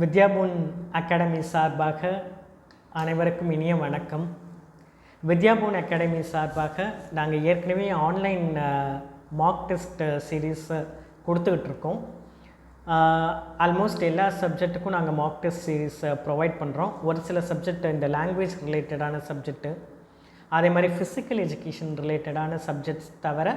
வித்யாபூன் academy சார்பாக அனைவருக்கும் இனிய வணக்கம். வித்யாபூன் அகாடமி சார்பாக நாங்கள் ஏற்கனவே ஆன்லைன் மார்க் டெஸ்ட் சீரீஸ் கொடுத்துக்கிட்டுருக்கோம் ஆல்மோஸ்ட் எல்லா சப்ஜெக்ட்டுக்கும் நாங்கள் மார்க் டெஸ்ட் சீரீஸ் ப்ரொவைட் பண்ணுறோம் ஒரு சில சப்ஜெக்ட் இந்த லாங்குவேஜ் ரிலேட்டடான சப்ஜெக்ட்டு அதே மாதிரி ஃபிசிக்கல் எஜுகேஷன் ரிலேட்டடான சப்ஜெக்ட்ஸ் தவிர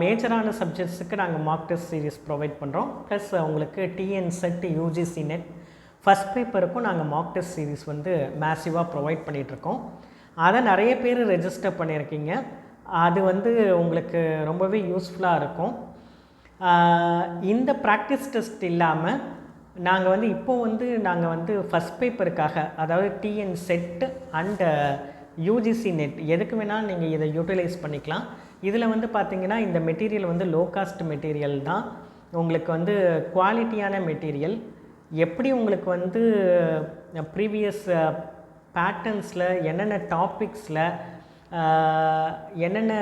மேஜரான சப்ஜெக்ட்ஸுக்கு நாங்கள் மார்க் டெஸ்ட் சீரீஸ் ப்ரொவைட் பண்ணுறோம் ப்ளஸ் உங்களுக்கு TN SET UGC NET first பேப்பருக்கும் நாங்கள் மார்க் டெஸ்ட் சீரீஸ் வந்து மேசிவாக ப்ரொவைட் பண்ணிகிட்ருக்கோம் அதை நிறைய பேர் ரெஜிஸ்டர் பண்ணியிருக்கீங்க. அது வந்து உங்களுக்கு ரொம்பவே யூஸ்ஃபுல்லாக இருக்கும். இந்த ப்ராக்டிஸ் டெஸ்ட் இல்லாமல் நாங்கள் வந்து இப்போது வந்து நாங்கள் வந்து ஃபஸ்ட் பேப்பருக்காக அதாவது TN SET and UGC NET எதுக்கு வேணால் நீங்கள் இதை யூட்டிலைஸ் பண்ணிக்கலாம். இதில் வந்து பார்த்திங்கன்னா இந்த மெட்டீரியல் வந்து லோ காஸ்ட் மெட்டீரியல் தான். உங்களுக்கு வந்து குவாலிட்டியான மெட்டீரியல் எப்படி உங்களுக்கு வந்து ப்ரீவியஸ் பேட்டர்ன்ஸில் என்னென்ன டாபிக்ஸில் என்னென்ன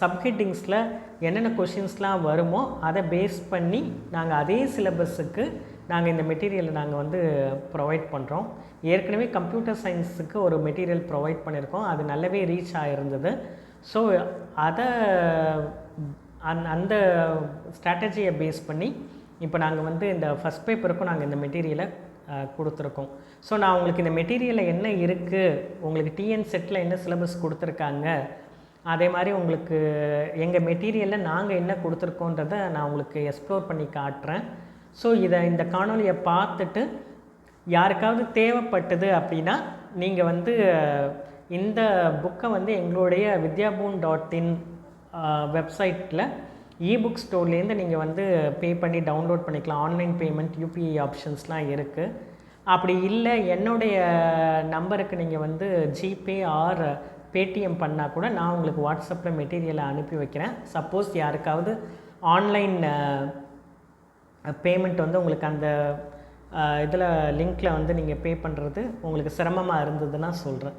சப்ஹெட்டிங்ஸில் என்னென்ன கொஷின்ஸ்லாம் வருமோ அதை பேஸ் பண்ணி நாங்கள் அதே சிலபஸுக்கு நாங்கள் இந்த மெட்டீரியலை நாங்கள் வந்து ப்ரொவைட் பண்ணுறோம் ஏற்கனவே கம்ப்யூட்டர் சயின்ஸுக்கு ஒரு மெட்டீரியல் ப்ரொவைட் பண்ணியிருக்கோம். அது நல்லாவே ரீச் ஆகிருந்தது ஸோ அதை அந் அந்த ஸ்ட்ராட்டஜியை பேஸ் பண்ணி இப்போ நாங்கள் வந்து இந்த ஃபஸ்ட் பேப்பருக்கும் நாங்கள் இந்த மெட்டீரியலை கொடுத்துருக்கோம். ஸோ நான் உங்களுக்கு இந்த மெட்டீரியலில் என்ன இருக்குது உங்களுக்கு டிஎன் செட்டில் என்ன சிலபஸ் கொடுத்துருக்காங்க அதே மாதிரி உங்களுக்கு எங்கள் மெட்டீரியலில் நாங்கள் என்ன கொடுத்துருக்கோன்றதை நான் உங்களுக்கு எக்ஸ்ப்ளோர் பண்ணி காட்டுறேன். ஸோ இதை இந்த காணொலியை பார்த்துட்டு யாருக்காவது தேவைப்பட்டது அப்படின்னா நீங்கள் வந்து இந்த புக்கை வந்து எங்களுடைய வித்யாபூன் டாட் இன் வெப்சைட்டில் இபுக் ஸ்டோர்லேருந்து நீங்கள் வந்து பே பண்ணி டவுன்லோட் பண்ணிக்கலாம். ஆன்லைன் பேமெண்ட் யூபிஐ ஆப்ஷன்ஸ்லாம் இருக்குது அப்படி இல்லை என்னுடைய நம்பருக்கு நீங்கள் வந்து ஜிபே ஆர் பேடிஎம் பண்ணால் கூட நான் உங்களுக்கு வாட்ஸ்அப்பில் மெட்டீரியலை அனுப்பி வைக்கிறேன். சப்போஸ் யாருக்காவது ஆன்லைன் பேமெண்ட் வந்து உங்களுக்கு அந்த இதில் லிங்க்கில் வந்து நீங்கள் பே பண்ணுறது உங்களுக்கு சிரமமாக இருந்ததுன்னா சொல்கிறேன்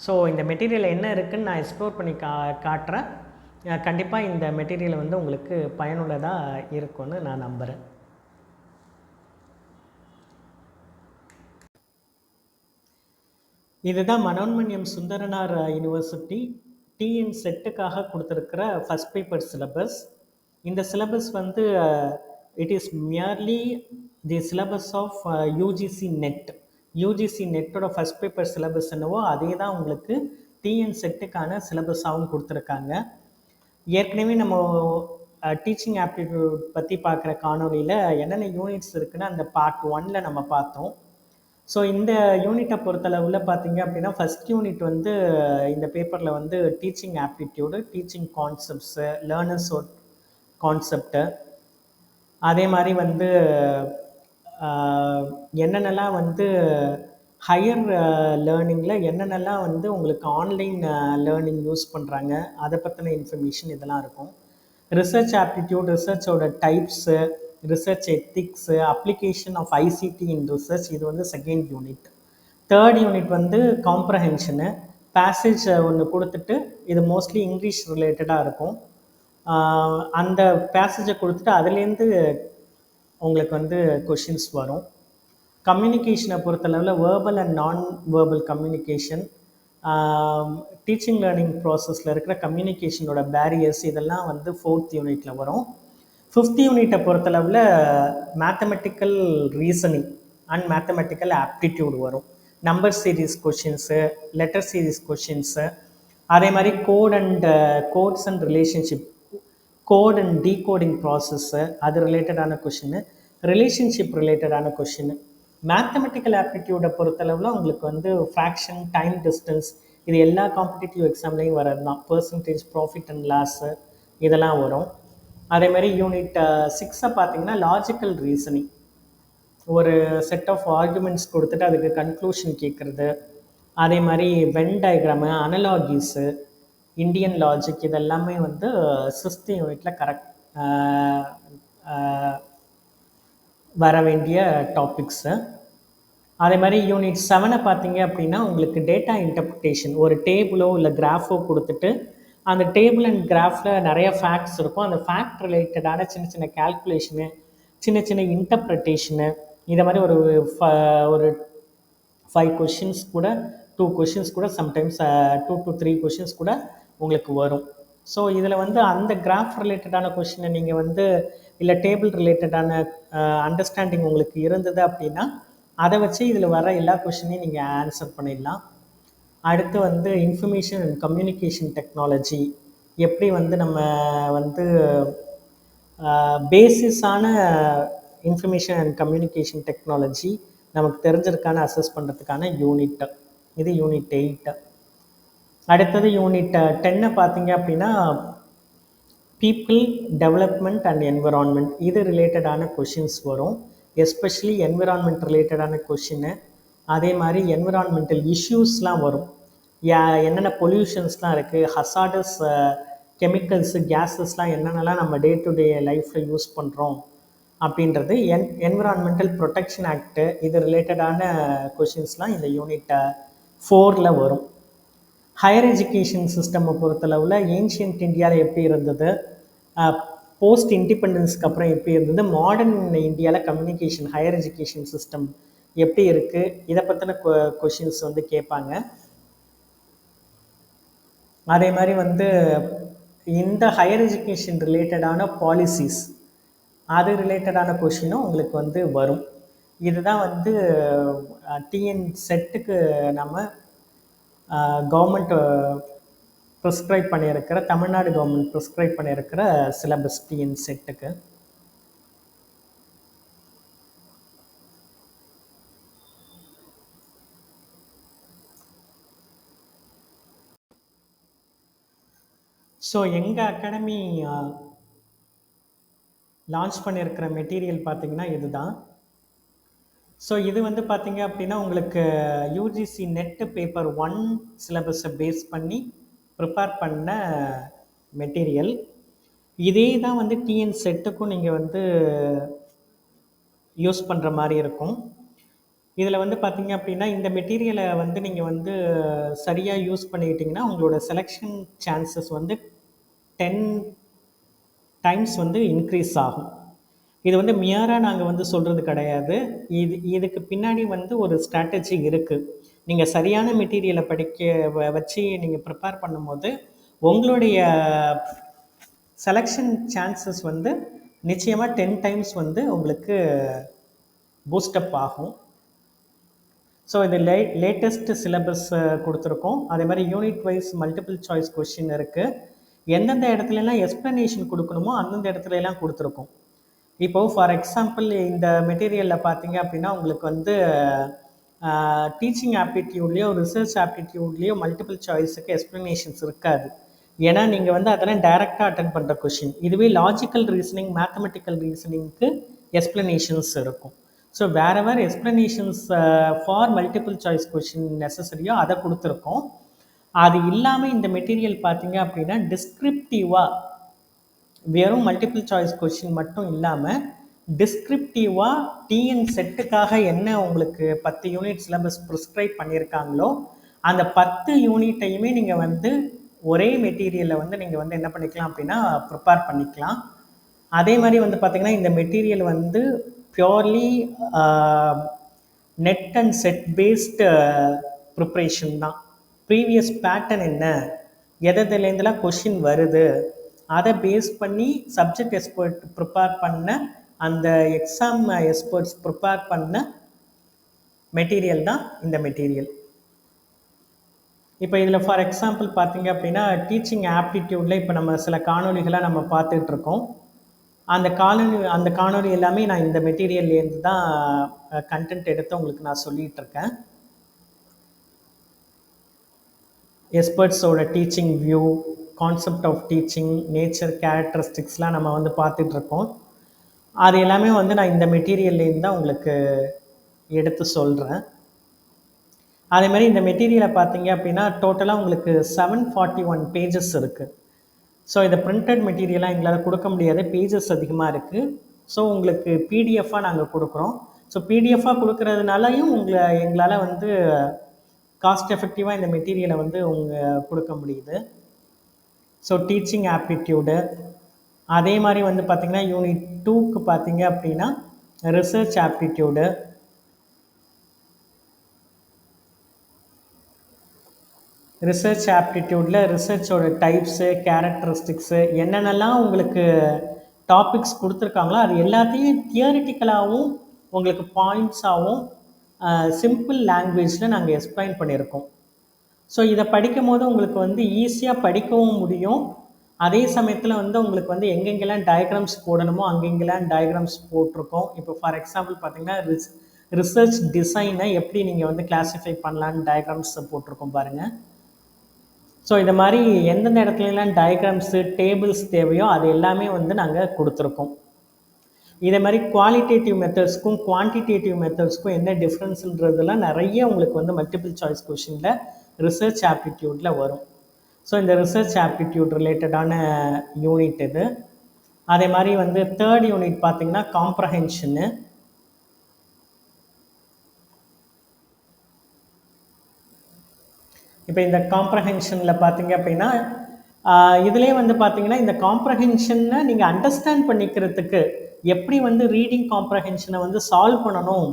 ஸோ இந்த மெட்டீரியல் என்ன இருக்குதுன்னு நான் எக்ஸ்ப்ளோர் பண்ணி கா காட்டுறேன். கண்டிப்பாக இந்த மெட்டீரியல் வந்து உங்களுக்கு பயனுள்ளதாக இருக்கும்னு நான் நம்புகிறேன் இதுதான் மனோன்மணியம் சுந்தரனார் யூனிவர்சிட்டி. டிஎன் செட்டுக்காக கொடுத்துருக்கிற ஃபஸ்ட் பேப்பர் சிலபஸ் இந்த சிலபஸ் வந்து it is merely the syllabus of UGC NET UGC நெட்டோட first paper syllabus என்னவோ அதே தான் உங்களுக்கு டிஎன் செட்டுக்கான சிலபஸாகவும் கொடுத்துருக்காங்க. ஏற்கனவே நம்ம டீச்சிங் ஆப்டிடியூட் பற்றி பார்க்குற காணொலியில் என்னென்ன யூனிட்ஸ் இருக்குன்னு அந்த பார்ட் ஒனில் நம்ம பார்த்தோம். ஸோ இந்த யூனிட்டை பொறுத்தளவில் பார்த்தீங்க அப்படின்னா ஃபஸ்ட் யூனிட் வந்து இந்த பேப்பரில் வந்து teaching aptitude teaching concepts learners concept அதே மாதிரி வந்து என்னென்னலாம் வந்து ஹையர் லேர்னிங்கில் என்னென்னலாம் வந்து உங்களுக்கு ஆன்லைன் லேர்னிங் யூஸ் பண்ணுறாங்க அதை பற்றின இன்ஃபர்மேஷன் இதெல்லாம் இருக்கும். Research aptitude ரிசர்ச்சோட types research ethics application of ICT in research இது வந்து செகண்ட் யூனிட் தேர்ட் யூனிட் வந்து காம்ப்ரஹென்ஷனு பேசேஜ் ஒன்று கொடுத்துட்டு இது மோஸ்ட்லி இங்கிலீஷ் ரிலேட்டடாக இருக்கும். அந்த பேசேஜை கொடுத்துட்டு அதுலேருந்து உங்களுக்கு வந்து கொஷின்ஸ் வரும். கம்யூனிகேஷனை பொறுத்தளவில் verbal and non verbal communication teaching learning ப்ராசஸில் இருக்கிற கம்யூனிகேஷனோட பேரியர்ஸ் இதெல்லாம் வந்து ஃபோர்த் யூனிட்டில் வரும். ஃபிஃப்த் யூனிட்டை பொறுத்தளவில் mathematical reasoning and mathematical aptitude வரும். Number series questions letter series questions அதே மாதிரி code and codes and relationship code and decoding process அது ரிலேட்டடான கொஷின்னு ரிலேஷன்ஷிப் ரிலேட்டடான கொஷின் மேத்தமெட்டிக்கல் ஆப்டிடியூடை பொறுத்தளவில் உங்களுக்கு வந்து ஃப்ராக்ஷன் டைம் டிஸ்டன்ஸ் இது எல்லா காம்படிட்டிவ் எக்ஸாம்லேயும் வர்றது தான் பர்சன்டேஜ் ப்ராஃபிட் அண்ட் லாஸு இதெல்லாம் வரும். அதே மாதிரி யூனிட் சிக்ஸை பார்த்தீங்கன்னா லாஜிக்கல் ரீசனிங் ஒரு செட் ஆஃப் ஆர்குமெண்ட்ஸ் கொடுத்துட்டு அதுக்கு கன்க்ளூஷன் கேட்குறது அதே மாதிரி Venn diagram analogies Indian logic இதெல்லாமே வந்து சிக்ஸ்த் யூனிட்டில் கரெக்ட் வர வேண்டிய டாபிக்ஸு அதே மாதிரி யூனிட் செவனை பார்த்தீங்க அப்படின்னா உங்களுக்கு டேட்டா இன்டர்பிரிட்டேஷன் ஒரு டேபிளோ இல்லை கிராஃபோ கொடுத்துட்டு அந்த டேபிள் அண்ட் கிராஃபில் நிறைய ஃபேக்ட்ஸ் இருக்கும். அந்த ஃபேக்ட் ரிலேட்டடான சின்ன சின்ன கேல்குலேஷனு சின்ன சின்ன இன்டர்ப்ரிட்டேஷனு இதை மாதிரி ஒரு ஃப- ஒரு ஃபைவ் கொஷின்ஸ் கூட டூ கொஷின்ஸ் கூட sometimes two to three questions கூட உங்களுக்கு வரும். ஸோ இதில் வந்து அந்த கிராஃப் ரிலேட்டடான கொஷினை நீங்கள் வந்து இல்லை டேபிள் ரிலேட்டடான அண்டர்ஸ்டாண்டிங் உங்களுக்கு இருந்தது அப்படின்னா அதை வச்சு இதில் வர எல்லா கொஷினையும் நீங்கள் ஆன்சர் பண்ணிடலாம். அடுத்து வந்து இன்ஃபர்மேஷன் அண்ட் கம்யூனிகேஷன் டெக்னாலஜி எப்படி வந்து நம்ம வந்து பேசிஸான இன்ஃபர்மேஷன் அண்ட் கம்யூனிகேஷன் டெக்னாலஜி நமக்கு தெரிஞ்சிருக்கான அசஸ் பண்ணுறதுக்கான யூனிட் இது யூனிட் எயிட்டு அடுத்தது யூனிட் டென்னை பார்த்தீங்க அப்படின்னா பீப்புள் டெவலப்மெண்ட் அண்ட் என்விரான்மெண்ட் இது ரிலேட்டடான கொஷின்ஸ் வரும். எஸ்பெஷலி என்விரான்மெண்ட் ரிலேட்டடான கொஷின்னு அதே மாதிரி என்விரான்மெண்டல் இஷ்யூஸ்லாம் வரும். யா என்னென்ன பொல்யூஷன்ஸ்லாம் இருக்குது ஹசாடஸ் கெமிக்கல்ஸு கேஸஸ்லாம் என்னென்னலாம் நம்ம டே டு டே லைஃப்பில் யூஸ் பண்ணுறோம் அப்படின்றது என் என்விரான்மெண்டல் ப்ரொடெக்ஷன் ஆக்ட்டு இது ரிலேட்டடான கொஷின்ஸ்லாம் இந்த யூனிட்டை ஃபோரில் வரும். ஹையர் எஜுகேஷன் சிஸ்டமை பொறுத்தளவில் ஏன்ஷியன்ட் இந்தியாவில் எப்படி இருந்தது? போஸ்ட் இண்டிபெண்டன்ஸ்க்கு அப்புறம் எப்படி இருந்தது மாடர்ன் இந்தியாவில் கம்யூனிகேஷன் ஹையர் எஜுகேஷன் சிஸ்டம் எப்படி இருக்குது இதை பற்றின கொஷின்ஸ் வந்து கேட்பாங்க. அதே மாதிரி வந்து இந்த ஹையர் எஜுகேஷன் ரிலேட்டடான பாலிசிஸ் அது ரிலேட்டடான கொஷினும் உங்களுக்கு வந்து வரும். இதுதான் வந்து டிஎன் செட்டுக்கு நம்ம கவர்மெண்ட் ப்ரிஸ்கிரைப் பண்ணியிருக்கிற தமிழ்நாடு கவர்மெண்ட் ப்ரிஸ்கிரைப் பண்ணியிருக்கிற சிலபஸ் டிஎன் செட்டுக்கு ஸோ எங்கள் அகாடமி லான்ச் பண்ணியிருக்கிற மெட்டீரியல் பார்த்தீங்கன்னா இதுதான். ஸோ இது வந்து பார்த்தீங்க அப்படின்னா உங்களுக்கு யூஜிசி நெட்டு பேப்பர் ஒன் சிலபஸை பேஸ் பண்ணி ப்ரிப்பேர் பண்ண மெட்டீரியல் இதே தான் வந்து டிஎன் செட்டுக்கும் நீங்கள் வந்து யூஸ் பண்ணுற மாதிரி இருக்கும். இதில் வந்து பார்த்தீங்க அப்படின்னா இந்த மெட்டீரியலை வந்து நீங்கள் வந்து சரியாக யூஸ் பண்ணிக்கிட்டிங்கன்னா உங்களோட செலெக்ஷன் சான்சஸ் வந்து டென் டைம்ஸ் வந்து இன்க்ரீஸ் ஆகும். இது வந்து மியாராக நாங்கள் வந்து சொல்கிறது கிடையாது. இது இதுக்கு பின்னாடி வந்து ஒரு ஸ்ட்ராட்டஜி இருக்குது நீங்கள் சரியான மெட்டீரியலை படிக்க வ- வச்சு நீங்கள் ப்ரிப்பேர் பண்ணும்போது உங்களுடைய செலெக்ஷன் சான்சஸ் வந்து நிச்சயமாக டென் டைம்ஸ் வந்து உங்களுக்கு பூஸ்டப் ஆகும். ஸோ இது லே லேட்டஸ்ட் சிலபஸ் கொடுத்துருக்கோம். அதே மாதிரி unit wise multiple choice question இருக்குது எந்தெந்த இடத்துலலாம் எக்ஸ்ப்ளனேஷன் கொடுக்கணுமோ அந்தந்த இடத்துலலாம் கொடுத்துருக்கோம். இப்போது ஃபார் எக்ஸாம்பிள் இந்த மெட்டீரியலில் பார்த்தீங்க அப்படின்னா உங்களுக்கு வந்து டீச்சிங் ஆப்டிடியூட்லேயோ ரிசர்ச் ஆப்டிடியூட்லேயோ மல்டிபிள் சாய்ஸுக்கு எக்ஸ்ப்ளனேஷன்ஸ் இருக்காது. ஏன்னா நீங்கள் வந்து அதெல்லாம் டைரெக்டாக அட்டன் பண்ணுற கொஷின் இதுவே லாஜிக்கல் ரீசனிங் மேத்தமெட்டிக்கல் ரீசனிங்க்கு எக்ஸ்ப்ளனேஷன்ஸ் இருக்கும். ஸோ வேற வேறு explanations for multiple choice question நெசசரியோ அதை கொடுத்துருக்கோம். அது இல்லாமல் இந்த மெட்டீரியல் பார்த்தீங்க அப்படின்னா டிஸ்கிரிப்டிவாக வெறும் மல்டிபிள் சாய்ஸ் கொஷின் மட்டும் இல்லாமல் டிஸ்கிரிப்டிவாக டிஎன் செட்டுக்காக என்ன உங்களுக்கு பத்து யூனிட் சிலபஸ் ப்ரிஸ்கிரைப் பண்ணியிருக்காங்களோ அந்த பத்து யூனிட்டையுமே நீங்கள் வந்து ஒரே மெட்டீரியலில் வந்து நீங்கள் வந்து என்ன பண்ணிக்கலாம் அப்படின்னா ப்ரிப்பேர் பண்ணிக்கலாம். அதே மாதிரி வந்து பார்த்திங்கன்னா இந்த மெட்டீரியல் வந்து purely NET and SET based preparation தான். ப்ரீவியஸ் பேட்டர்ன் என்ன? எதுலேருந்துலாம் கொஷின் வருது? அதை பேஸ் பண்ணி சப்ஜெக்ட் எக்ஸ்பர்ட் ப்ரிப்பேர் பண்ண அந்த எக்ஸாம் எக்ஸ்பர்ட்ஸ் ப்ரிப்பேர் பண்ண மெட்டீரியல் தான் இந்த மெட்டீரியல் இப்போ இதில் ஃபார் எக்ஸாம்பிள் பார்த்தீங்க அப்படின்னா டீச்சிங் ஆப்டிடியூடில் இப்போ நம்ம சில காணொளிகளாக நம்ம பார்த்துட்டு இருக்கோம் அந்த காணொலி அந்த காணொளி எல்லாமே நான் இந்த மெட்டீரியல்லேருந்து தான் கண்டென்ட் எடுத்து உங்களுக்கு நான் சொல்லிகிட்ருக்கேன் எக்ஸ்பர்ட்ஸோட teaching view concept of teaching nature கேரக்டரிஸ்டிக்ஸ்லாம் நம்ம வந்து பார்த்துட்ருக்கோம். அது எல்லாமே வந்து நான் இந்த மெட்டீரியல்லேருந்து தான் உங்களுக்கு எடுத்து சொல்கிறேன் அதே மாதிரி இந்த மெட்டீரியலை பார்த்தீங்க அப்படின்னா டோட்டலாக உங்களுக்கு செவன் ஃபார்ட்டி ஒன் பேஜஸ் இருக்குது ஸோ இதை பிரிண்டட் மெட்டீரியலாக எங்களால் கொடுக்க முடியாது. பேஜஸ் அதிகமாக இருக்குது ஸோ உங்களுக்கு பிடிஎஃபாக நாங்கள் கொடுக்குறோம். ஸோ பிடிஎஃபாக கொடுக்கறதுனாலையும் உங்களை எங்களால் வந்து காஸ்ட் எஃபெக்டிவாக இந்த மெட்டீரியலை வந்து உங்கள் கொடுக்க முடியுது. ஸோ டீச்சிங் ஆப்டிடியூடு அதே மாதிரி வந்து பார்த்திங்கன்னா யூனிட் டூக்கு பார்த்தீங்க அப்படின்னா ரிசர்ச் ஆப்டிடியூடு ரிசர்ச் ஆப்டிடியூடில் ரிசர்ச்சோட டைப்ஸு கேரக்டரிஸ்டிக்ஸு என்னென்னலாம் உங்களுக்கு டாபிக்ஸ் கொடுத்துருக்காங்களோ அது எல்லாத்தையும் தியரிட்டிக்கலாகவும் உங்களுக்கு பாயிண்ட்ஸாகவும் சிம்பிள் லாங்குவேஜில் நாங்கள் எக்ஸ்பிளைன் பண்ணியிருக்கோம். ஸோ இதை படிக்கும் போது உங்களுக்கு வந்து ஈஸியாக படிக்கவும் முடியும். அதே சமயத்தில் வந்து உங்களுக்கு வந்து எங்கெங்கெல்லாம் டயக்ராம்ஸ் போடணுமோ அங்கெங்கெல்லாம் டயக்ராம்ஸ் போட்டிருக்கோம். இப்போ ஃபார் எக்ஸாம்பிள் பார்த்தீங்கன்னா ரிஸ் ரிசர்ச் டிசைனை எப்படி நீங்கள் வந்து கிளாஸிஃபை பண்ணலான்னு டயக்ராம்ஸ் போட்டிருக்கோம் பாருங்கள் ஸோ இந்த மாதிரி எந்தெந்த இடத்துலலாம் டயக்ராம்ஸு டேபிள்ஸ் தேவையோ அது எல்லாமே வந்து நாங்கள் கொடுத்துருக்கோம். இதே மாதிரி குவாலிட்டேட்டிவ் மெத்தட்ஸ்க்கும் குவான்டிடேட்டிவ் மெத்தட்ஸ்க்கும் என்ன டிஃப்ரென்ஸுன்றதுலாம் நிறைய உங்களுக்கு வந்து மல்டிபிள் சாய்ஸ் கொஷினில் ரிசர்ச் ஆப்டிடியூட்டில் வரும். ஸோ இந்த ரிசர்ச் ஆப்டிடியூட் ரிலேட்டடான யூனிட் இது. அதே மாதிரி வந்து தேர்ட் யூனிட் பார்த்திங்கன்னா காம்ப்ரஹென்ஷனு இப்போ இந்த காம்ப்ரஹென்ஷனில் பார்த்தீங்க அப்படின்னா இதுலேயே வந்து பார்த்தீங்கன்னா இந்த காம்ப்ரஹென்ஷனை நீங்கள் அண்டர்ஸ்டாண்ட் பண்ணிக்கிறதுக்கு எப்படி வந்து ரீடிங் காம்ப்ரஹென்ஷனை வந்து சால்வ் பண்ணணும்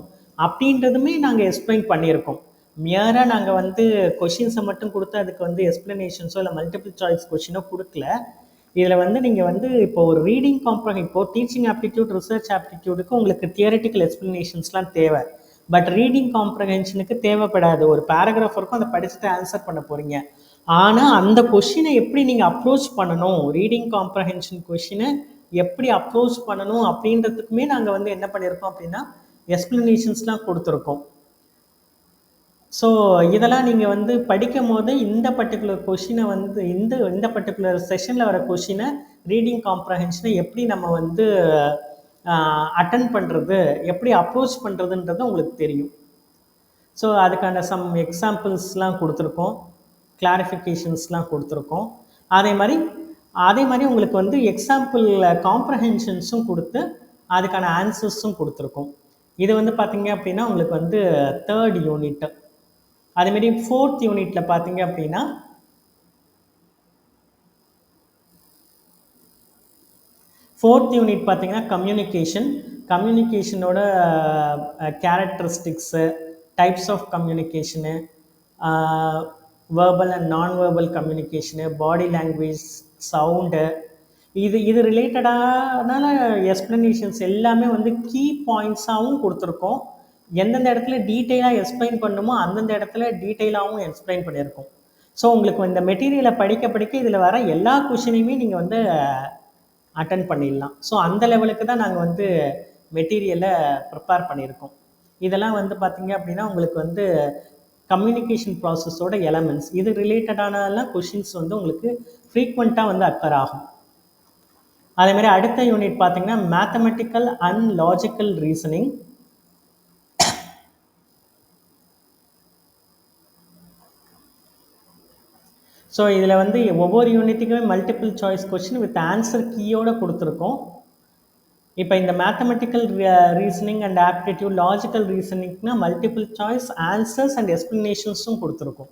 அப்படின்றதுமே நாங்கள் எக்ஸ்பிளைன் பண்ணியிருக்கோம். மியராக நாங்கள் வந்து கொஷின்ஸை மட்டும் கொடுத்து அதுக்கு வந்து எக்ஸ்ப்ளனேஷன்ஸோ இல்லை மல்டிபிள் சாய்ஸ் கொஷினோ கொடுக்கல. இதில் வந்து நீங்கள் வந்து இப்போ ஒரு ரீடிங் காம்ப்ரஹென் இப்போ டீச்சிங் ஆப்டிடியூட் ரிசர்ச் ஆப்டிடியூடுக்கு உங்களுக்கு தியரட்டிக்கல் எக்ஸ்ப்ளனேஷன்ஸ்லாம் தேவை. பட் ரீடிங் காம்ப்ரஹென்ஷனுக்கு தேவைப்படாது. ஒரு பேராகிராஃப் இருக்கும் அதை படிச்சுட்டு ஆன்சர் பண்ண போகிறீங்க ஆனால் அந்த கொஷினை எப்படி நீங்கள் அப்ரோச் பண்ணணும்? ரீடிங் காம்ப்ரஹென்ஷன் கொஷினை எப்படி அப்ரோச் பண்ணணும்? அப்படின்றதுக்குமே நாங்கள் வந்து என்ன பண்ணியிருக்கோம் அப்படின்னா எக்ஸ்ப்ளனேஷன்ஸ்லாம் கொடுத்துருக்கோம். ஸோ இதெல்லாம் நீங்கள் வந்து படிக்கும் போது இந்த பர்டிகுலர் கொஷினை வந்து இந்த இந்த பர்டிகுலர் செஷனில் வர கொஷினை ரீடிங் காம்ப்ரஹென்ஷனை எப்படி நம்ம வந்து அட்டன் பண்ணுறது எப்படி அப்ரோச் பண்ணுறதுன்றது உங்களுக்கு தெரியும். ஸோ அதுக்கான சம் எக்ஸாம்பிள்ஸ்லாம் கொடுத்துருக்கோம். கிளாரிஃபிகேஷன்ஸ்லாம் கொடுத்துருக்கோம். அதே மாதிரி அதே மாதிரி உங்களுக்கு வந்து எக்ஸாம்பிள் காம்ப்ரஹென்ஷன்ஸும் கொடுத்து அதுக்கான ஆன்சர்ஸும் கொடுத்துருக்கோம். இது வந்து பார்த்தீங்க அப்படின்னா உங்களுக்கு வந்து தேர்ட் யூனிட்டு அதேமாரி ஃபோர்த் யூனிட்டில் பார்த்தீங்க அப்படின்னா ஃபோர்த் யூனிட் பார்த்தீங்கன்னா communication கம்யூனிகேஷனோட characteristics types of communication verbal and non verbal communication body language sound இது இது ரிலேட்டடான எக்ஸ்ப்ளனேஷன்ஸ் எல்லாமே வந்து கீ பாயிண்ட்ஸாகவும் கொடுத்துருக்கோம். எந்தெந்த இடத்துல டீட்டெயிலாக எக்ஸ்பிளைன் பண்ணணுமோ அந்தந்த இடத்துல டீட்டெயிலாகவும் எக்ஸ்பிளைன் பண்ணியிருக்கோம். ஸோ உங்களுக்கு இந்த மெட்டீரியலை படிக்க படிக்க இதில் வர எல்லா கொஷினையுமே நீங்கள் வந்து அட்டன் பண்ணிடலாம். ஸோ அந்த லெவலுக்கு தான் நாங்கள் வந்து மெட்டீரியலை ப்ரிப்பேர் பண்ணியிருக்கோம். இதெல்லாம் வந்து பார்த்திங்க அப்படின்னா உங்களுக்கு வந்து கம்யூனிகேஷன் ப்ராசஸோட எலமெண்ட்ஸ் இது ரிலேட்டடானலாம் கொஷின்ஸ் வந்து உங்களுக்கு ஃப்ரீக்வெண்ட்டாக வந்து அக்கர் ஆகும். அதேமாதிரி அடுத்த யூனிட் பார்த்திங்கன்னா mathematical and logical reasoning so இதில் வந்து ஒவ்வொரு யூனிட்டுக்குமே multiple choice question with answer கீயோடு கொடுத்துருக்கோம். இப்போ இந்த mathematical reasoning and aptitude logical ரீசனிங்னா multiple choice answers and எக்ஸ்பிளனேஷன்ஸும் கொடுத்துருக்கோம்.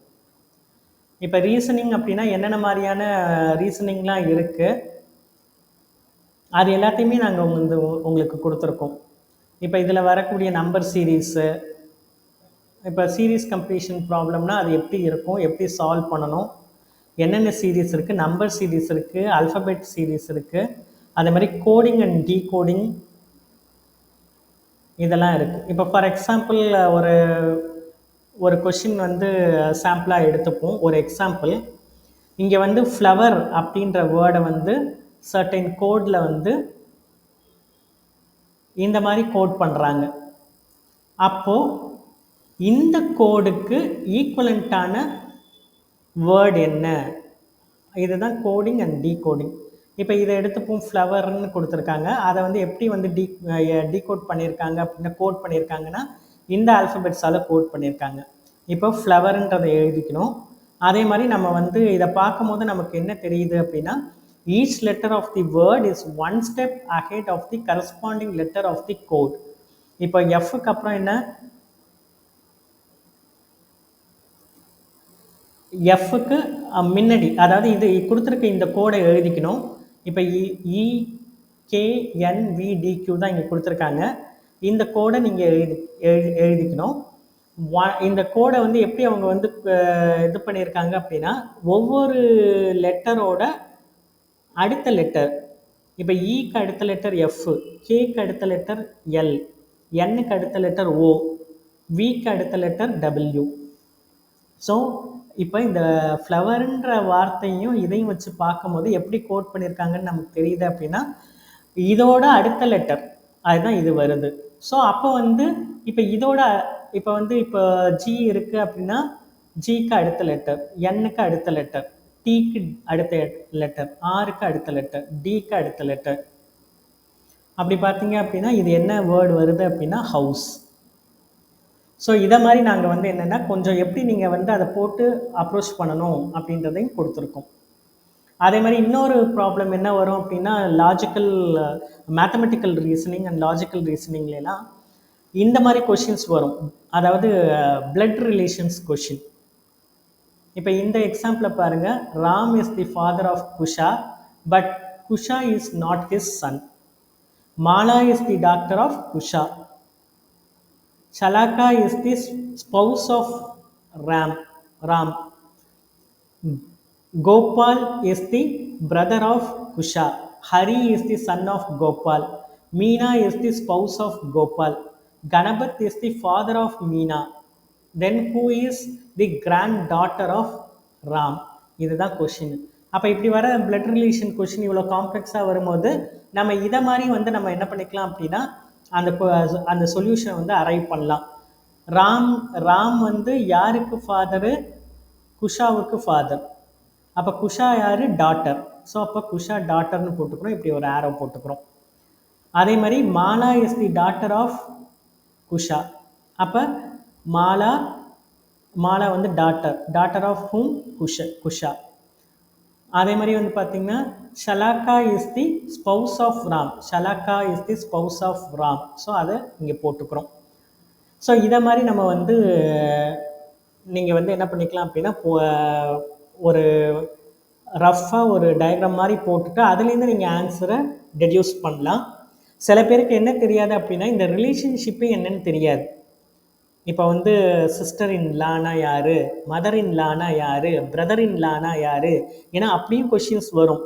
இப்போ ரீசனிங் அப்படின்னா என்னென்ன மாதிரியான uh, ரீசனிங்லாம் இருக்குது அது எல்லாத்தையுமே நாங்கள் வந்து உங்களுக்கு கொடுத்துருக்கோம். இப்போ இதில் வரக்கூடிய நம்பர் சீரீஸு இப்போ சீரீஸ் கம்ப்ளீஷன் ப்ராப்ளம்னா அது எப்படி இருக்கும் எப்படி சால்வ் பண்ணணும்? என்னென்ன சீரீஸ் இருக்குது நம்பர் சீரீஸ் இருக்குது அல்ஃபபெட் சீரீஸ் இருக்குது அதே மாதிரி கோடிங் அண்ட் டீகோடிங் இதெல்லாம் இருக்குது இப்போ ஃபார் எக்ஸாம்பிள் ஒரு ஒரு கொஷின் வந்து சாம்பிளாக எடுத்துப்போம். ஒரு எக்ஸாம்பிள் இங்கே வந்து ஃப்ளவர் அப்படின்ற வேர்டை வந்து சர்டைன் கோடில் வந்து இந்த மாதிரி கோட் பண்ணுறாங்க அப்போது இந்த கோடுக்கு ஈக்குவலண்ட்டான வேர்டு என்ன? இதுதான் கோடிங் அண்ட் டீகோடிங் இப்போ இதை எடுத்துப்போம் ஃப்ளவர்னு கொடுத்துருக்காங்க. அதை வந்து எப்படி வந்து டீ டீகோட் பண்ணியிருக்காங்க அப்படின்னா கோட் பண்ணியிருக்காங்கன்னா இந்த ஆல்ஃபபெட்ஸால் கோட் பண்ணியிருக்காங்க இப்போ ஃப்ளவர்ன்றதை எழுதிக்கணும். அதே மாதிரி நம்ம வந்து இதை பார்க்கும்போது நமக்கு என்ன தெரியுது அப்படின்னா each letter of the word is one step ahead of the corresponding letter of the code இப்போ எஃப்க்கு அப்புறம் என்ன? எஃப்க்கு முன்னாடி அதாவது இது கொடுத்துருக்க இந்த கோடை எழுதிக்கணும். இப்போ இ கேஎன்விடிக்யூ தான் இங்கே கொடுத்துருக்காங்க. இந்த கோடை நீங்கள் எழுதி எழுதி எழுதிக்கணும். வா இந்த கோடை வந்து எப்படி அவங்க வந்து இது பண்ணியிருக்காங்க அப்படின்னா ஒவ்வொரு லெட்டரோட அடுத்த லெட்டர் இப்போ இக்கு e அடுத்த லெட்டர் எஃப் கேக்கு அடுத்த லெட்டர் எல் என்னுக்கு அடுத்த லெட்டர் ஓ விக்கு அடுத்த லெட்டர் டபிள்யூ ஸோ இப்போ இந்த ஃப்ளவருன்ற வார்த்தையும் இதையும் வச்சு பார்க்கும்போது எப்படி கோட் பண்ணியிருக்காங்கன்னு நமக்கு தெரியுது அப்படின்னா இதோட அடுத்த லெட்டர் அதுதான் இது வருது. ஸோ அப்போ வந்து இப்போ இதோட இப்போ வந்து இப்போ ஜி இருக்குது அப்படின்னா ஜிக்கு அடுத்த லெட்டர் என்னுக்கு அடுத்த லெட்டர் டிக்கு அடுத்த லெட்டர் ஆருக்கு அடுத்த லெட்டர் டிக்கு அடுத்த லெட்டர் அப்படி பார்த்தீங்க அப்படின்னா இது என்ன வேர்டு வருது அப்படின்னா ஹவுஸ் ஸோ இதை மாதிரி நாங்கள் வந்து என்னென்னா கொஞ்சம் எப்படி நீங்கள் வந்து அதை போட்டு அப்ரோச் பண்ணணும் அப்படின்றதையும் கொடுத்துருக்கோம். அதே மாதிரி இன்னொரு ப்ராப்ளம் என்ன வரும் அப்படின்னா logical mathematical reasoning and logical ரீசனிங்லாம் இந்த மாதிரி கொஷின்ஸ் வரும். அதாவது பிளட் ரிலேஷன்ஸ் கொஷின் இப்போ இந்த எக்ஸாம்பிளை பாருங்கள் Ram is the father of Kusha but Kusha is not his son Mala is the daughter of Kusha. Shalaka is the spouse of Ram. Ram. Gopal is the brother of Kusha. Hari is the son of Gopal. Meena is the spouse of Gopal. Ganapat is the father of Meena. Then who is the granddaughter of Ram? இதுதான் question அப்போ இப்படி வர blood relation question இவ்வளோ காம்ப்ளெக்ஸாக வரும்போது நம்ம இதை மாதிரி வந்து நம்ம என்ன பண்ணிக்கலாம் அப்படின்னா அந்த அந்த சொல்யூஷனை வந்து அரைவ் பண்ணலாம். ராம் ராம் வந்து யாருக்கு ஃபாதரு குஷாவுக்கு ஃபாதர் அப்போ குஷா யார்? டாட்டர் ஸோ அப்போ குஷா டாட்டர்னு போட்டுக்கிறோம். இப்படி ஒரு ஆரோ போட்டுக்கிறோம். அதே மாதிரி Mala is the daughter of Kusha. அப்போ மாலா மாலா வந்து daughter daughter of whom Kusha Kusha. அதே மாதிரி வந்து பார்த்தீங்கன்னா Shalaka is the spouse of Ram Shalaka is the spouse of Ram so அதை இங்கே போட்டுக்கிறோம். ஸோ இதை மாதிரி நம்ம வந்து நீங்கள் வந்து என்ன பண்ணிக்கலாம் அப்படின்னா ஒரு ரஃப்பாக ஒரு டயக்ராம் மாதிரி போட்டுட்டு அதுலேருந்து நீங்கள் ஆன்சரை டெடியூஸ் பண்ணலாம். சில பேருக்கு என்ன தெரியாது அப்படின்னா இந்த ரிலேஷன்ஷிப்பு என்னன்னு தெரியாது. இப்போ வந்து சிஸ்டர் இன் லானா யார்? மதர் இன் லானா யார்? பிரதர் இன் லானா யார்? ஏன்னா அப்படியும் கொஷின்ஸ் வரும்.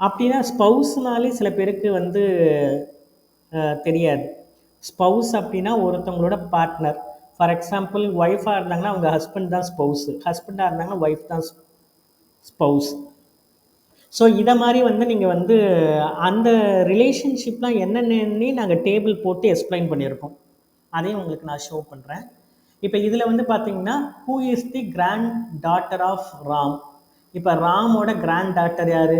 அப்படின்னா ஸ்பவுஸ்னாலே சில பேருக்கு வந்து தெரியாது. ஸ்பவுஸ் அப்படின்னா ஒருத்தவங்களோட பார்ட்னர் ஃபார் எக்ஸாம்பிள் ஒய்ஃபாக இருந்தாங்கன்னா அவங்க ஹஸ்பண்ட் தான் ஸ்பவுஸு ஹஸ்பண்டாக இருந்தாங்கன்னா ஒய்ஃப் தான் ஸ்பவுஸ் ஸோ இதை மாதிரி வந்து நீங்கள் வந்து அந்த ரிலேஷன்ஷிப்லாம் என்னென்னு நாங்கள் டேபிள் போட்டு எக்ஸ்பிளைன் பண்ணியிருக்கோம். அதையும் உங்களுக்கு நான் ஷோ பண்ணுறேன் இப்போ இதில் வந்து பார்த்தீங்கன்னா who is the granddaughter of Ram இப்போ ராமோட கிராண்ட் டாட்டர் யார்?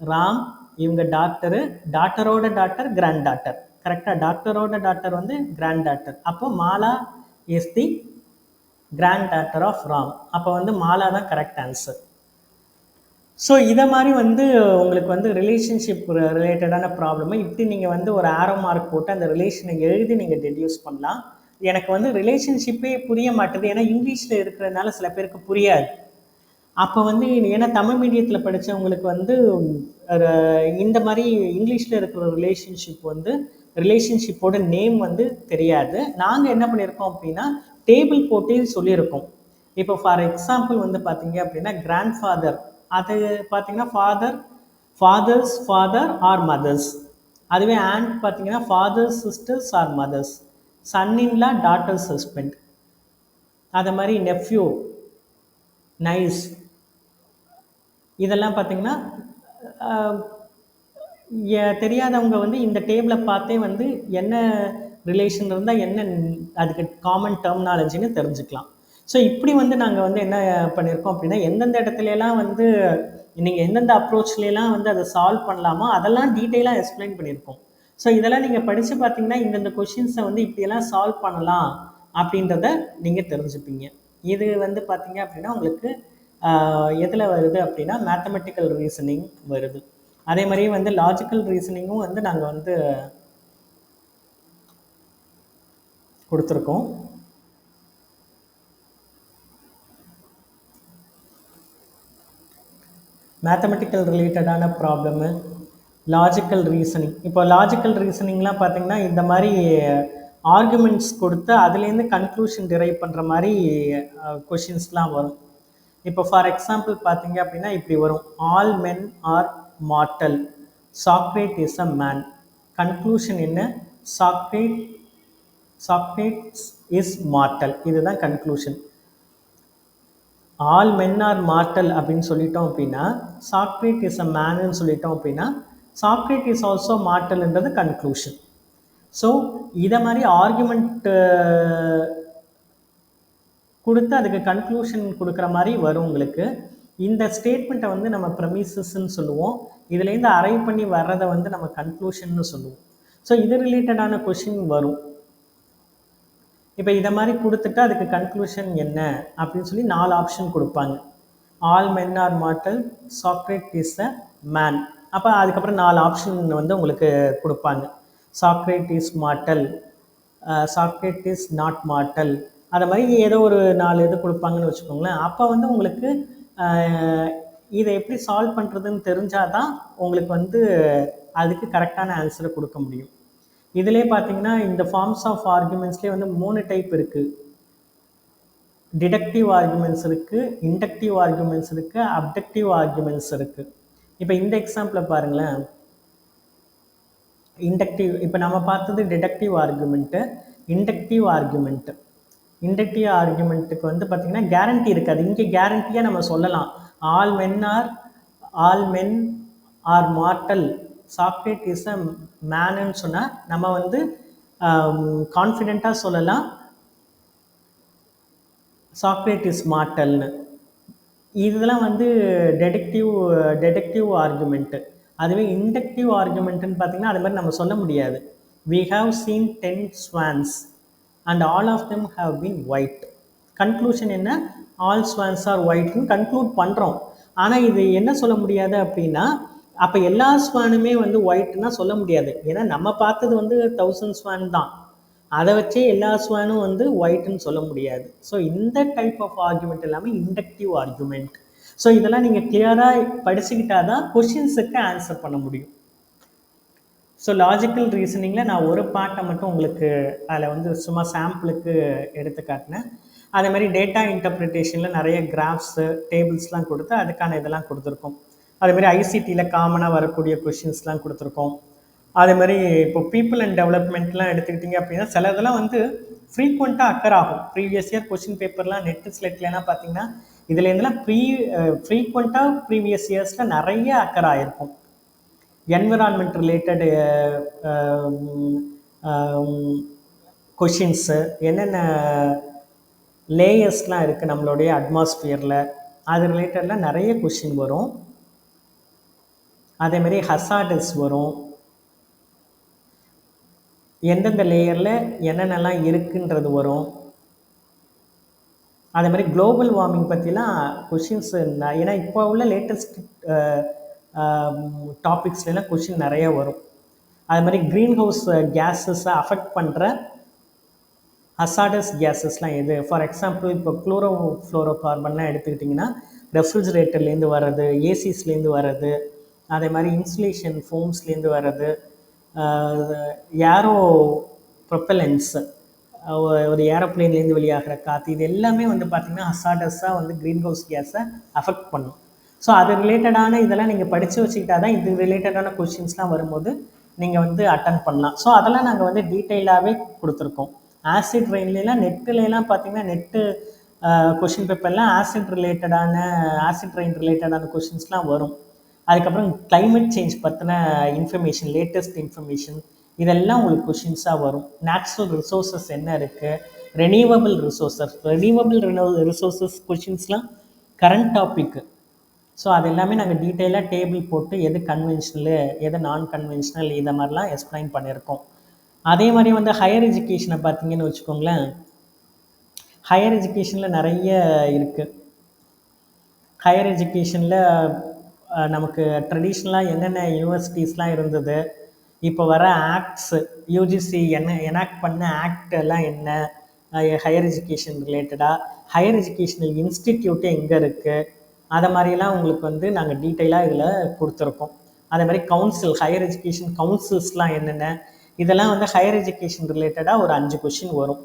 ராம் இவங்க டாக்டரு டாக்டரோட டாக்டர் கிராண்ட் டாக்டர் கரெக்டாக டாக்டரோட டாக்டர் வந்து கிராண்ட் டாக்டர் அப்போ Mala is the granddaughter of Ram அப்போ வந்து மாலா தான் கரெக்ட் ஆன்சர் ஸோ இதை மாதிரி வந்து உங்களுக்கு வந்து ரிலேஷன்ஷிப் ரிலேட்டடான ப்ராப்ளமை இப்படி நீங்கள் வந்து ஒரு ஆரோ மார்க் போட்டு அந்த ரிலேஷனை எழுதி நீங்கள் டெடியூஸ் பண்ணலாம். எனக்கு வந்து ரிலேஷன்ஷிப்பே புரிய மாட்டுது. ஏன்னா இங்கிலீஷில் இருக்கிறதுனால சில பேருக்கு புரியாது. அப்போ வந்து ஏன்னா தமிழ் மீடியத்தில் படித்தவங்களுக்கு வந்து இந்த மாதிரி இங்கிலீஷில் இருக்கிற ரிலேஷன்ஷிப் வந்து ரிலேஷன்ஷிப்போட நேம் வந்து தெரியாது. நாங்கள் என்ன பண்ணியிருக்கோம் அப்படின்னா டேபிள் போட்டே சொல்லியிருக்கோம். இப்போ ஃபார் எக்ஸாம்பிள் வந்து பார்த்தீங்க அப்படின்னா கிராண்ட் ஃபாதர் அது பார்த்தீங்கன்னா father fathers father are mothers அதுவே ஆண்ட் பார்த்தீங்கன்னா fathers sisters are mothers son daughters husband அதை மாதிரி நெஃப்யூ நைஸ் இதெல்லாம் பார்த்தீங்கன்னா தெரியாதவங்க வந்து இந்த டேபிளை பார்த்தே வந்து என்ன ரிலேஷன் இருந்தால் என்ன அதுக்கு காமன் டெர்மினாலஜின்னு தெரிஞ்சுக்கலாம். ஸோ இப்படி வந்து நாங்கள் வந்து என்ன பண்ணியிருக்கோம் அப்படின்னா எந்தெந்த இடத்துலலாம் வந்து நீங்கள் எந்தெந்த அப்ரோச்லாம் வந்து அதை சால்வ் பண்ணலாமோ அதெல்லாம் டீட்டெயிலாக எக்ஸ்பிளைன் பண்ணியிருக்கோம் ஸோ இதெல்லாம் நீங்கள் படித்து பார்த்தீங்கன்னா இந்தந்த கொஷின்ஸை வந்து இப்படியெல்லாம் சால்வ் பண்ணலாம் அப்படின்றத நீங்கள் தெரிஞ்சுப்பீங்க. இது வந்து பார்த்தீங்க அப்படின்னா உங்களுக்கு எதில் வருது அப்படின்னா மேத்தமெட்டிக்கல் ரீசனிங் வருது. அதே மாதிரியே வந்து லாஜிக்கல் ரீசனிங்கும் வந்து நாங்கள் வந்து கொடுத்துருக்கோம். மேத்தமெட்டிக்கல் ரிலேட்டடான ப்ராப்ளமு லாஜிக்கல் ரீசனிங் இப்போ லாஜிக்கல் ரீசனிங்லாம் பார்த்திங்கன்னா இந்த மாதிரி ஆர்குமெண்ட்ஸ் கொடுத்து அதுலேருந்து கன்க்ளூஷன் டிரைவ் பண்ணுற மாதிரி கொஷின்ஸ்லாம் வரும். இப்போ ஃபார் எக்ஸாம்பிள் பார்த்தீங்க அப்படின்னா இப்படி வரும். All men are mortal Socrates is a man conclusion என்ன? சாக்ரேட் சாக்ரேட்ஸ் இஸ் மார்டல் இதுதான் conclusion all men are mortal அப்படின்னு சொல்லிட்டோம் அப்படின்னா சாக்ரேட் இஸ் அ மேனுன்னு சொல்லிட்டோம் அப்படின்னா சாக்ரேட் இஸ் ஆல்சோ மார்டல்ன்றது கன்க்ளூஷன் ஸோ இதை மாதிரி ஆர்குமெண்ட்டு கொடுத்து அதுக்கு கன்க்ளூஷன் கொடுக்குற மாதிரி வரும் உங்களுக்கு. இந்த ஸ்டேட்மெண்ட்டை வந்து நம்ம ப்ரமிசஸ்ன்னு சொல்லுவோம். இதுலேருந்து அரைவ் பண்ணி வர்றதை வந்து நம்ம கன்க்ளூஷன்னு சொல்லுவோம். ஸோ இது ரிலேட்டடான கொஷின் வரும். இப்போ இதை மாதிரி கொடுத்துட்டு அதுக்கு கன்க்ளூஷன் என்ன அப்படின்னு சொல்லி நாலு ஆப்ஷன் கொடுப்பாங்க. All men are mortal Socrates is a man அப்போ அதுக்கப்புறம் நாலு ஆப்ஷன் வந்து உங்களுக்கு கொடுப்பாங்க. Socrates is mortal Socrates is not mortal அதை மாதிரி ஏதோ ஒரு நாலு இது கொடுப்பாங்கன்னு வச்சுக்கோங்களேன். அப்போ வந்து உங்களுக்கு இதை எப்படி சால்வ் பண்ணுறதுன்னு தெரிஞ்சால் தான் உங்களுக்கு வந்து அதுக்கு கரெக்டான ஆன்சரை கொடுக்க முடியும். இதிலே பார்த்தீங்கன்னா இந்த ஃபார்ம்ஸ் ஆஃப் ஆர்குமெண்ட்ஸ்லேயே வந்து மூணு டைப் இருக்குது டிடக்டிவ் ஆர்குமெண்ட்ஸ் இருக்குது இண்டக்டிவ் ஆர்குமெண்ட்ஸ் இருக்குது அப்டக்டிவ் ஆர்குமெண்ட்ஸ் இருக்குது இப்போ இந்த எக்ஸாம்பிளை பாருங்களேன். இண்டக்டிவ் இப்போ நம்ம பார்த்தது deductive argument inductive argument inductive ஆர்குமெண்ட்டுக்கு வந்து பார்த்திங்கன்னா கேரண்டி இருக்காது. இங்கே கேரண்டியாக நம்ம சொல்லலாம். All men are all men are mortal Socrates is a மேனுன்னு சொன்னால் நம்ம வந்து um, கான்ஃபிடெண்ட்டாக சொல்லலாம். சாக்ரேட் இஸ் மார்டல்னு இதெல்லாம் வந்து டெடக்டிவ் டெடக்டிவ் ஆர்குமெண்ட்டு அதுவே இண்டக்டிவ் ஆர்குமெண்ட்டுன்னு பார்த்தீங்கன்னா அது மாதிரி நம்ம சொல்ல முடியாது. We have seen ten swans and all of them have been white conclusion என்ன? ஆல் ஸ்வான்ஸ் ஆர் ஒயிட்னு கன்க்ளூட் பண்ணுறோம் ஆனால் இது என்ன சொல்ல முடியாது அப்படின்னா அப்போ எல்லா ஸ்வானுமே வந்து ஒயிட்னா சொல்ல முடியாது. ஏன்னா நம்ம பார்த்தது வந்து தௌசண்ட் ஸ்வான் தான். அதை வச்சே எல்லா ஸ்வானும் வந்து ஒயிட்னு சொல்ல முடியாது. ஸோ இந்த டைப் ஆஃப் ஆர்குமெண்ட் எல்லாமே இண்டக்டிவ் ஆர்குமெண்ட் ஸோ இதெல்லாம் நீங்கள் கிளியராக படிச்சுக்கிட்டா தான் கொஷின்ஸுக்கு ஆன்சர் பண்ண முடியும். ஸோ லாஜிக்கல் ரீசனிங்கில் நான் ஒரு பாட்டை மட்டும் உங்களுக்கு அதில் வந்து சும்மா சாம்பிளுக்கு எடுத்து காட்டினேன். அதே மாதிரி டேட்டா இன்டர்பிரிட்டேஷனில் நிறைய கிராஃப்ஸு டேபிள்ஸ்லாம் கொடுத்து அதுக்கான இதெல்லாம் கொடுத்துருக்கோம். அதே மாதிரி ஐசிடியில் காமனாக வரக்கூடிய கொஷின்ஸ்லாம் கொடுத்துருக்கோம். அதே மாதிரி இப்போ பீப்புள் அண்ட் டெவலப்மெண்ட்லாம் எடுத்துக்கிட்டிங்க அப்படின்னா சில இதெல்லாம் வந்து ஃப்ரீக்வெண்ட்டாக அக்கர் ஆகும். ப்ரீவியஸ் இயர் கொஷின் பேப்பர்லாம் நெட்டு ஸ்லெட்லாம் பார்த்தீங்கன்னா இதுலேருந்துலாம் ப்ரீ ஃப்ரீக்வெண்ட்டாக ப்ரீவியஸ் இயர்ஸில் நிறைய அக்கர் ஆகிருக்கும் என்விரான்மெண்ட் ரிலேட்டடு கொஷின்ஸு என்னென்ன லேயர்ஸ்லாம் இருக்குது நம்மளுடைய அட்மாஸ்பியரில் அது ரிலேட்டடில் நிறைய கொஷின் வரும். அதேமாரி ஹசார்டஸ் வரும். எந்தெந்த லேயரில் என்னென்னலாம் இருக்குன்றது வரும். அதே மாதிரி குளோபல் வார்மிங் பற்றிலாம் கொஷின்ஸ் ஏன்னா இப்போ உள்ள லேட்டஸ்ட் டாபிக்ஸ்லாம் கொஷின் நிறைய வரும். அது மாதிரி க்ரீன் ஹவுஸ் கேஸஸை அஃபெக்ட் பண்ணுற ஹசாடஸ் கேஸஸ்லாம் எது? ஃபார் எக்ஸாம்பிள் இப்போ குளோரோ ஃப்ளோரோ கார்பன்லாம் எடுத்துக்கிட்டிங்கன்னா ரெஃப்ரிஜரேட்டர்லேருந்து வர்றது ஏசிஸ்லேருந்து வர்றது அதே மாதிரி இன்சுலேஷன் ஃபோம்ஸ்லேருந்து வர்றது ஏரோ ப்ரொப்பலன்ஸ் ஒரு ஏரோப்ளேன்லேருந்து வெளியாகிற காற்று இது எல்லாமே வந்து பார்த்திங்கன்னா ஹசாடஸாக வந்து க்ரீன் ஹவுஸ் கேஸை அஃபெக்ட் பண்ணும். ஸோ அது ரிலேட்டடான இதெல்லாம் நீங்கள் படித்து வச்சுக்கிட்டா தான் இது ரிலேட்டடான கொஷின்ஸ்லாம் வரும்போது நீங்கள் வந்து அட்டன் பண்ணலாம். ஸோ அதெல்லாம் நாங்கள் வந்து டீட்டெயிலாகவே கொடுத்துருக்கோம். ஆசிட் ரெயின்லாம் நெட்டுலலாம் பார்த்தீங்கன்னா நெட்டு கொஷின் பேப்பர்லாம் ஆசிட் ரிலேட்டடான ஆசிட் ரெயின் ரிலேட்டடான கொஷின்ஸ்லாம் வரும். அதுக்கப்புறம் கிளைமேட் சேஞ்ச் பற்றின இன்ஃபர்மேஷன் லேட்டஸ்ட் இன்ஃபர்மேஷன் இதெல்லாம் உங்களுக்கு கொஷின்ஸாக வரும். நேச்சுரல் ரிசோர்ஸஸ் என்ன இருக்குது ரெனியூவபிள் ரிசோர்ஸஸ் ரெனியூவபிள் ரிசோர்ஸஸ் கொஷின்ஸ்லாம் கரண்ட் டாப்பிக்கு ஸோ அது எல்லாமே நாங்கள் டீட்டெயிலாக டேபிள் போட்டு எது கன்வென்ஷனலு எது நான் கன்வென்ஷனல் இதை மாதிரிலாம் எக்ஸ்பிளைன் பண்ணியிருக்கோம். அதே மாதிரி வந்து ஹையர் எஜுகேஷனை பார்த்தீங்கன்னு வச்சுக்கோங்களேன். ஹையர் எஜுகேஷனில் நிறைய இருக்குது ஹையர் எஜுகேஷனில் நமக்கு ட்ரெடிஷ்னலாக என்னென்ன யூனிவர்சிட்டிஸ்லாம் இருந்தது? இப்போ வர ஆக்ட்ஸு யூஜிசி என்ன எனாக்ட் பண்ண ஆக்ட் எல்லாம் என்ன? ஹையர் எஜுகேஷன் ரிலேட்டடாக ஹையர் எஜுகேஷனல் இன்ஸ்டிடியூட்டு எங்கே இருக்குது அதை மாதிரிலாம் உங்களுக்கு வந்து நாங்கள் டீட்டெயிலாக இதில் கொடுத்துருக்கோம். அதே மாதிரி கவுன்சில் ஹையர் எஜுகேஷன் கவுன்சில்ஸ்லாம் என்னென்ன? இதெல்லாம் வந்து ஹையர் எஜுகேஷன் ரிலேட்டடாக ஒரு அஞ்சு கொஷின் வரும்.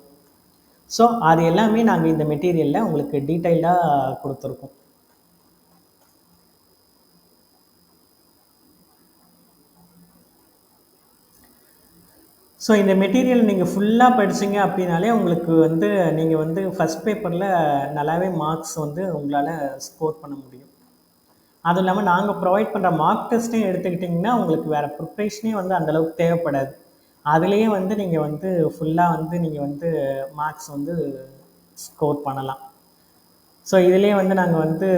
ஸோ அது எல்லாமே நாங்கள் இந்த மெட்டீரியலில் உங்களுக்கு டீட்டெயிலாக கொடுத்துருக்கோம். ஸோ இந்த மெட்டீரியல் நீங்கள் ஃபுல்லாக படிச்சீங்க அப்படின்னாலே உங்களுக்கு வந்து நீங்கள் வந்து ஃபஸ்ட் பேப்பரில் நல்லாவே மார்க்ஸ் வந்து உங்களால் ஸ்கோர் பண்ண முடியும். அதுவும் இல்லாமல் நாங்கள் ப்ரொவைட் பண்ணுற மார்க் டெஸ்ட்டையும் எடுத்துக்கிட்டிங்கன்னா உங்களுக்கு வேறு ப்ரிப்ரேஷனே வந்து அந்தளவுக்கு தேவைப்படாது. அதுலேயே வந்து நீங்கள் வந்து ஃபுல்லாக வந்து நீங்கள் வந்து மார்க்ஸ் வந்து ஸ்கோர் பண்ணலாம். ஸோ இதுலேயே வந்து நாங்கள் வந்து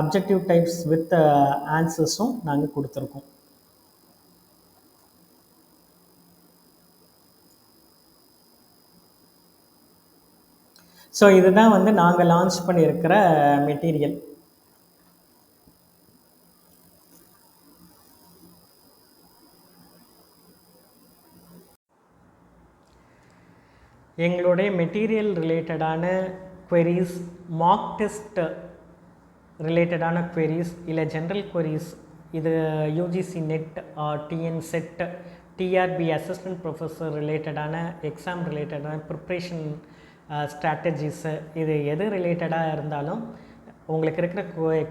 அப்ஜெக்டிவ் டைப்ஸ் வித் ஆன்சர்ஸும் uh, நாங்கள் கொடுத்துருக்கோம். ஸோ இதுதான் வந்து நாங்கள் லான்ச் பண்ணியிருக்கிற மெட்டீரியல் எங்களுடைய மெட்டீரியல் ரிலேட்டடான குவெரிஸ் மார்க் டெஸ்ட் ரிலேட்டடான குவெரிஸ் இல்லை ஜென்ரல் குவெரிஸ் இது UGC NET TN SET TRB assistant professor ரிலேட்டடான எக்ஸாம் ரிலேட்டடான ப்ரிப்ரேஷன் ஸ்ட்ராட்டஜிஸு இது எது ரிலேட்டடாக இருந்தாலும் உங்களுக்கு இருக்கிற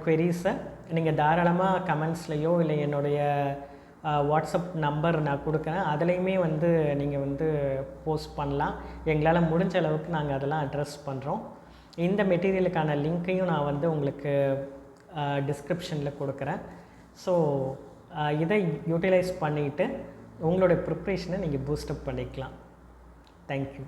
குவெரிஸை நீங்கள் தாராளமாக கமெண்ட்ஸ்லையோ இல்லை என்னுடைய வாட்ஸ்அப் நம்பர் நான் கொடுக்குறேன். அதுலேயுமே வந்து நீங்கள் வந்து போஸ்ட் பண்ணலாம். எங்களால் முடிஞ்ச அளவுக்கு நாங்கள் அதெல்லாம் அட்ரஸ் பண்ணுறோம் இந்த மெட்டீரியலுக்கான லிங்க்கையும் நான் வந்து உங்களுக்கு டிஸ்கிரிப்ஷனில் கொடுக்குறேன். ஸோ இதை யூட்டிலைஸ் பண்ணிவிட்டு உங்களுடைய ப்ரிப்ரேஷனை நீங்கள் பூஸ்டப் பண்ணிக்கலாம். தேங்க்யூ